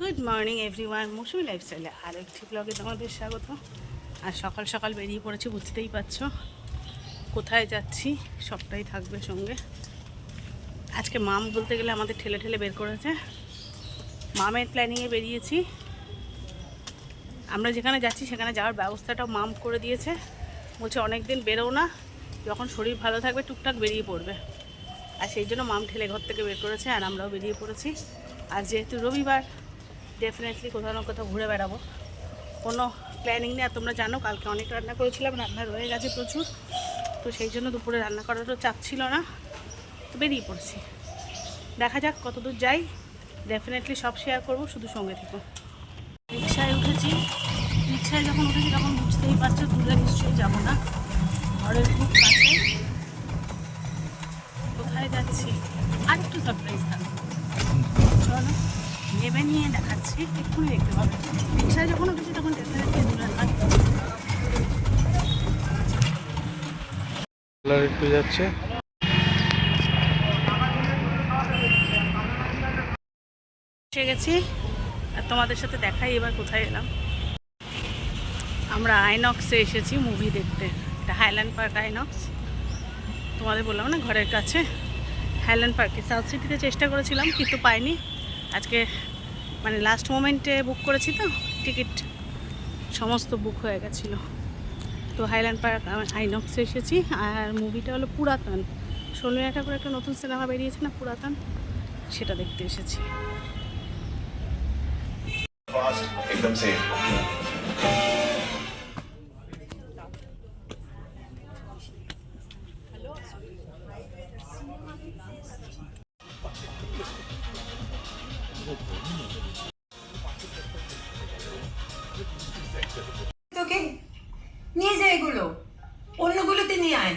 Good morning everyone মৌসুমি লাইফস্টাইলে আর একটি ব্লগে তোমাদের স্বাগত। আর সকাল সকাল বেরিয়ে পড়েছি, বুঝতেই পারছ। কোথায় যাচ্ছি? সবটাই থাকবে সঙ্গে। আজকে মাম বলতে গেলে আমাদের ঠেলে ঠেলে বের করেছে। মামের প্ল্যানিংয়ে বেরিয়েছি। আমরা যেখানে যাচ্ছি, সেখানে যাওয়ার ব্যবস্থাটাও মাম করে দিয়েছে। বলছে অনেক দিন বেরোও না। যখন শরীর ভালো থাকবে, টুকটাক বেরিয়ে পড়বে। আর সেই জন্য মাম ঠেলে ঘর থেকে বের করেছে, আর আমরাও বেরিয়ে পড়েছি। আর যেহেতু রবিবার ডেফিনেটলি কোথাও না কোথাও ঘুরে বেড়াবো। কোনো প্ল্যানিং নেই, আর তোমরা জানো, কালকে অনেক রান্না করেছিলাম, রান্না রয়ে গেছে প্রচুর। তো সেই জন্য দুপুরে রান্না করারও চাপ ছিল না, তো বেরিয়ে পড়ছি। দেখা যাক কতদূর যাই। ডেফিনেটলি সব শেয়ার করব, শুধু সঙ্গে থেকো। রিক্সায় উঠেছি। রিক্সায় যখন উঠেছি, তখন বুঝতেই পারছ, দূরে নিশ্চয়ই যাব না। ঘরের খুব কাছে। কোথায় যাচ্ছি? আর একটু সারপ্রাইজ থাকবে চলো। নেবে নিয়ে দেখাচ্ছি এক্ষুনি দেখতে পাবে। রিক্সায় যখন উঠেছি তখন নয় কালার একটু যাচ্ছে। এসে গেছি আর তোমাদের সাথে দেখাই এবার কোথায় এলাম। আমরা আইনক্সে এসেছি মুভি দেখতে। এটা হাইল্যান্ড পার্ক আইনক্স তোমাদের বললাম না ঘরের কাছে। হাইল্যান্ড পার্কে সাউথ সিটিতে চেষ্টা করেছিলাম কিন্তু পাইনি। আজকে মানে লাস্ট মোমেন্টে বুক করেছি তো টিকিট সমস্ত বুক হয়ে গেছিল। তো হাইল্যান্ড পার্ক আইনক্সে এসেছি, আর মুভিটা হলো পুরাতন। ষোলোই ঠাকুর একটা নতুন সিনেমা বেরিয়েছে না, পুরাতন? সেটা দেখতে এসেছি। নিয়ে যা এগুলো। অন্যগুলোতে নিয়ে আয়।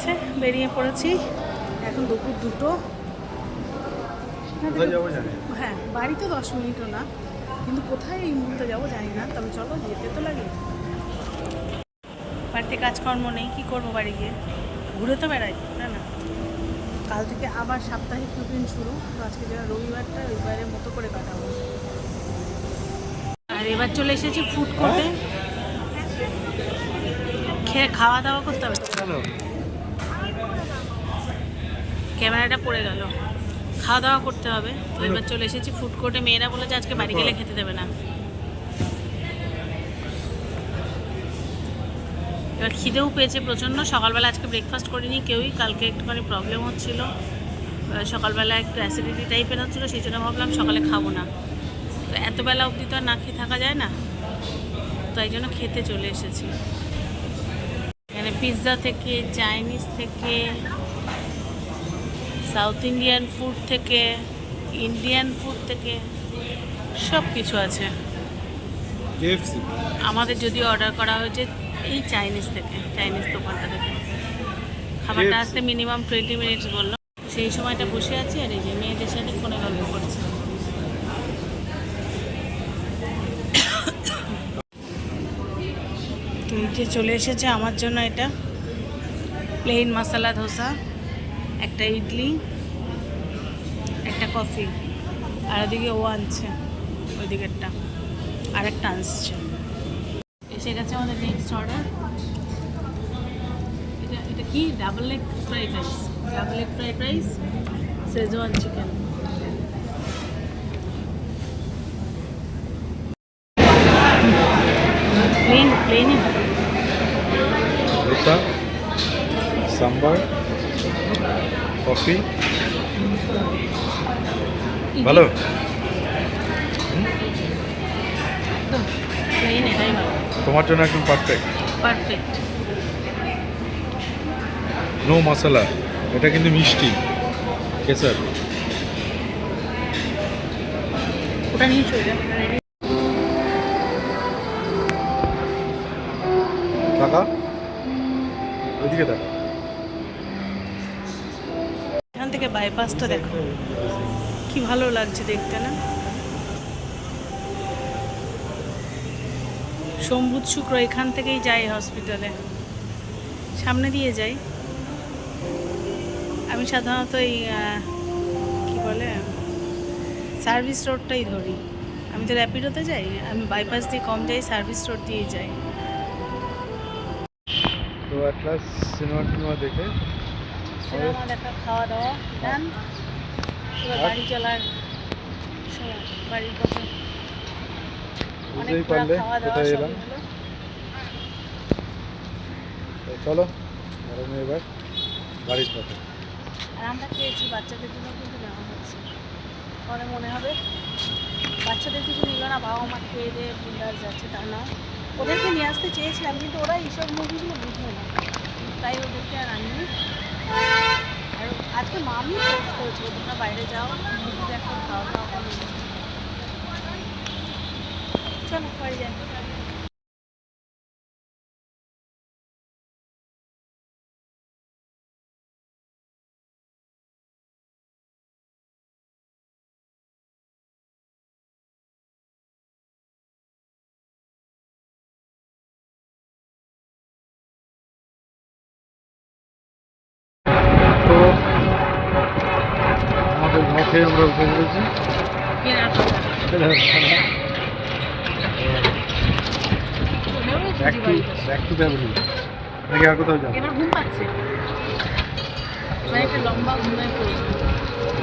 গেছে বেরিয়ে পড়েছি। এখন দুপুর দুটো। হ্যাঁ বাড়ি তো দশ মিনিটও না কিন্তু কোথায় এই মুহূর্তে যাব জানি না তবে চলো যেতে তো লাগে। বাড়িতে কাজকর্ম নেই কি করব বাড়ি গিয়ে? ঘুরে তো বেড়াই না না। কাল থেকে আবার সাপ্তাহিক রুটিন শুরু তো আজকে যারা রবিবারটা রবিবারের মতো করে কাটাবো। আর এবার চলে এসেছি ফুড কোর্টে খেয়ে খাওয়া দাওয়া করতে হবে ক্যামেরাটা পড়ে গেল। খাওয়া দাওয়া করতে হবে। তো এবার চলে এসেছি ফুড কোর্টে মেয়েরা বলেছে আজকে বাড়ি গেলে খেতে দেবে না। এবার খিদেও পেয়েছে প্রচণ্ড। সকালবেলা আজকে ব্রেকফাস্ট করিনি, কেউই। কালকে একটুখানি প্রবলেম হচ্ছিল। সকালবেলা একটু অ্যাসিডিটি টাইপের হচ্ছিল, সেই জন্য ভাবলাম সকালে খাব না। তো এতবেলা অবধি তো আর না খেয়ে থাকা যায় না। তো এই জন্য খেতে চলে এসেছি। এখানে পিৎজা থেকে চাইনিজ থেকে সাউথ ইন্ডিয়ান ফুড থেকে ইন্ডিয়ান ফুড থেকে সব কিছু আছে। আমাদের যদি অর্ডার করা হয়েছে এই চাইনিজ থেকে চাইনিজ দোকানটা থেকে। খাবারটা আসতে মিনিমাম টোয়েন্টি মিনিটস বলল। সেই সময়টা বসে আছি আর এই যে মেয়েদের সাথে ফোনে গল্প করছে। যে চলে এসেছে আমার জন্য এটা। প্লেন মশলা ধোসা একটা ইডলি, একটা কফি, আর ওদিকে ও আনছে ওই দিকেরটা আর একটা আনছে। এসে গেছে আমাদের নেক্সট অর্ডার এটা এটা কি? Double egg fried rice double egg fried rice Schezwan chicken plain প্লেনই sambar coffee ভালো ভালো তোমার জন্য একদম পারফেক্ট পারফেক্ট নো মশলা এটা কিন্তু মিষ্টি। কেসার ওটা নিয়ে চলে টাকা ওইদিকে টাকা থেকে বাইপাসটা দেখো। কি ভালো লাগছে দেখতে, না? সম্বুধ শুক্র এখান থেকেই যাই হসপিটালে সামনে দিয়ে যাই। আমি সাধারণত এই কি বলে সার্ভিস রোডটাই ধরি। আমি তো র্যাপিডোতে যাই, আমি বাইপাস দিয়ে কম যাই সার্ভিস রোড দিয়েই যাই। তো অ্যাট সিনেমা টিনেমা দেখে সিনেমা দেখা খাওয়া দাওয়া ডান এবার আর? বাড়ি চলার সময় বাড়ির পথে অনেক বুঝতেই ঘোরা পারলে খাওয়া দাওয়া সবই হলো চলো গরমে এবার বাড়ির পথে। আর আমরা খেয়েছি বাচ্চাদের জন্য কিন্তু নেওয়া হচ্ছে। পরে মনে হবে বাচ্চাদের কিছু নিল না বাবা মা খেয়ে দিয়ে বিন্দাস যাচ্ছে তা না। ওদেরকে নিয়ে আসতে চেয়েছিলাম কিন্তু ওরা এইসব মুভিগুলো বুঝবে না। তাই ওদেরকে আর আনিনি। আর আজকে মামি ফোর্স করেছিল, তোমরা বাইরে যাও দেখো, খাওয়া দাওয়া করো। চলো, বাড়ি যাই। আমাদের মঠে আমরা উঠে পড়েছি ব্যাক টু ব্যাক নাকি আর কোথাও যাব? ঘুম পাচ্ছে। লম্বা ঘুমায়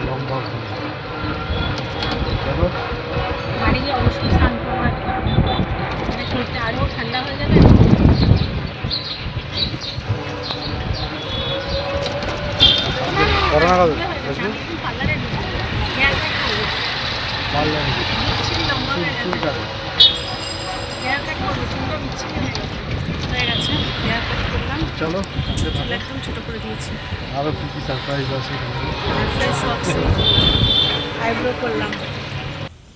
লম্বা ঘুম। চলো বাড়ি গিয়ে অবশ্যই স্নান করব একটা মানে শরীরটা আরও ঠান্ডা হয়ে যাবে করোনা কবে হয়ে যাবে। আসবে আমি একটু পার্লারে ঢুকবো হেয়ার কাট করব পারলাম কি? বিচ্ছিরি লম্বা হয়ে চুল গেছে কাটো। হেয়ার কাট করব চুলটা বিচ্ছিরি হয়ে গেছে হয়ে গেছে হেয়ার কাট করলাম চলো আজকে চুল থাকো। একদম ছোটো করে দিয়েছি আরও কি কি সারপ্রাইজ আছে এখানে? আইব্রো করলাম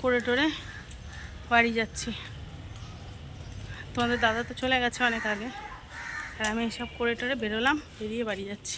করে টোরে বাড়ি যাচ্ছি তোমাদের দাদা তো চলে গেছে অনেক আগে আর আমি এসব করে টোরে বেরোলাম, বেরিয়ে বাড়ি যাচ্ছি